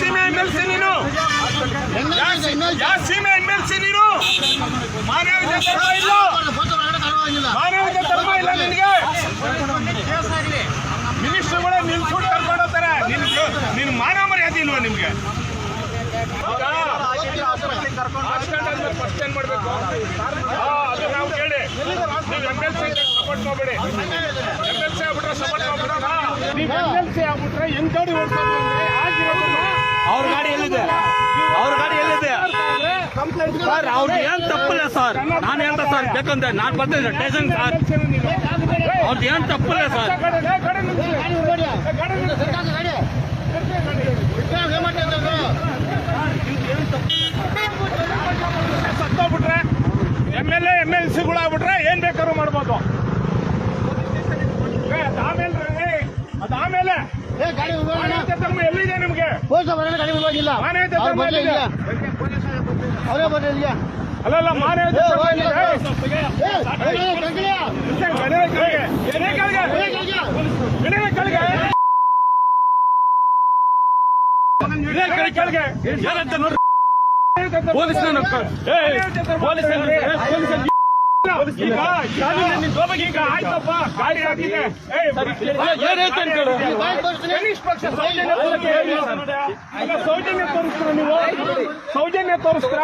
ಸೀಮೆ M L C ನೀನು? ಯಾವ ಸೀಮೆ ಎಂ ಎಲ್ ಸಿ ನೀನು? ಮಾನವ ಧರ್ಮ ಇಲ್ಲ. ಮಾನವ ಧರ್ಮ ಇಲ್ಲ ನಿನಗೆ. ಮಿನಿಸ್ಟರ್ಗಳೇ ನಿಲ್ಸ್ಬಿಟ್ಟು ಕರ್ಕೊಂಡು ಹೋಗ್ತಾರೆ. ನಿನ್ಗೆ ನಿನ್ ಮಾನ ಮರ್ಯಾದೆ ಇಲ್ವಾ ನಿಮ್ಗೆ? ಫಸ್ಟ್ ಅದು ನಾವು ಕೇಳಿ. ನೀವು ಎಂ ಎಲ್ ಸಿ ಸಪೋರ್ಟ್ ಮಾಡಬೇಡಿ. ಎಂ ಎಲ್ ಆಗ್ಬಿಟ್ರೆ ಸಪೋರ್ಟ್ ನೀವು ಎಂ ಎಲ್ ಸಿ ಗಾಡಿ ಓಡಿಸೋದು ಅಂದ್ರೆ ಆಗಿರೋದನ್ನ ಅವ್ರ ಗಾಡಿ ಎಲ್ಲಿದೆ ಅವ್ರ ಗಾಡಿ ಎಲ್ಲಿದೆ ಕಂಪ್ಲೇಂಟ್ ಸರ್ ಅವ್ರು ಏನ್ ತಪ್ಪಲ್ಲ ಸರ್. ನಾನು ಹೇಳ್ತಾ ಸರ್ ಬೇಕಂದ್ರೆ ನಾನು ಬರ್ತೀನಿ ಸ್ಟೇಷನ್ ಸರ್. ಅವ್ರದ್ದು ಏನ್ ತಪ್ಪಲ್ಲ sir. ಸತ್ತೋಗ್ಬಿಟ್ರೆ M L A M L ಸಿಗಳಾಗ್ಬಿಟ್ರೆ ಏನ್ ಬೇಕಾದ್ರೂ ಮಾಡ್ಬೋದು. ಏ, ಅದಾಮೇಲೆ ಎಲ್ಲಿದೆ ನಿಮ್ಗೆ? ಮಾನವೀಯತೆ ಧರ್ಮ ಎಲ್ಲಿದೆ? ಅವರೇ ಬರ್ಲಿ ಅಲ್ಲಲ್ಲ ಮಾನವೀಯತೆ ಧರ್ಮ ಎಲ್ಲಿದೆ? ಬೆಲೆ ಕೆಳಗೆ, ಬೆಲೆ ಕೆಳಗೆ, ಬೆಲೆ ಕೆಳಗೆ. ಬೆಲೆ ಕೆಳಗೆ, ಕೆಳಗೆ. ಏನಂತ ನೋಡ್ರಿ ಮಾನವೀಯತೆ ಧರ್ಮ- ಪೊಲೀಸ್ ಮಾನವೀಯತೆ ಧರ್ಮ ಪೊಲೀಸ್ ಈಗ ಗಾಡಿ ನಿನ್ನ ಜೋಬಿಗೆ ಈಗ ಆಯ್ತಪ್ಪ ಗಾಡಿ ಹಾಕಿದೆ ಏಯ್, ಏನೈತೆ ಅಂತ ಹೇಳು. ಕನಿಷ್ಠ ಪಕ್ಷ ಅಲ್ಲ, ಸೌಜನ್ಯ ತೋರಿಸ್ತೀರ ನೀವು? ಸೌಜನ್ಯ ತೋರಿಸ್ತೀರ?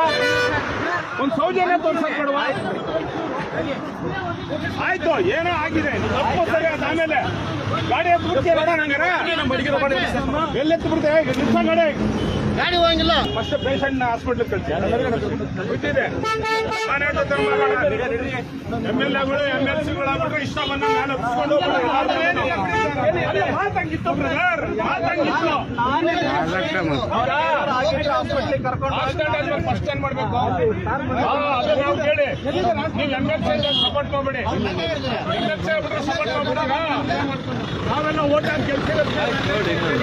ಒಂದು ಸೌಜನ್ಯ ತೋರ್ಸಕ್ ಬೇಡವ? ಆಯ್ತು ಏನೋ ಆಗಿದೆ. ತಪ್ಪು ಸರಿ ಅದ ಆಮೇಲೆ ಗಾಡಿ ಎತ್ತು ಬಿಡ್ತೀಯ ನೋಡೋಣ ಎಲ್ಲಿ ಎತ್ತು ಬಿಡ್ತೀಯ? ನಿಲ್ಸ ಗಾಡಿ ಗಾಡಿ ಹೋಗಿಲ್ಲ ಫಸ್ಟ್ ಪೇಷಂಟ್ ಹಾಸ್ಪಿಟ್ಲ್ ಕಳಿಸಿ. ಗೊತ್ತಿದೆ ಎಂ ಎಲ್ ಎಗಳು ಎಂ ಎಲ್ ಸಿಗಳಾಗ್ಬಿಟ್ರೆ ಇಷ್ಟ ಬಂದ ನಾನು ಒಪ್ಪಿಸ್ಕೊಂಡು ಮಾತಂಗಿತ್ತು ಬ್ರದರ್ ಫಸ್ಟ್ ಏನ್ ಮಾಡ್ಬೇಕು ನಾವು ಕೇಳಿ. ನೀವು ಸಿ ಸಪೋರ್ಟ್ ಮಾಡ್ಬೇಡಿ. ಸಿ ಸಪೋರ್ಟ್ ನಾವೆಲ್ಲ ಓಟ್ ಹಾಕಿ ಗೆಲ್ಸಿರೋದು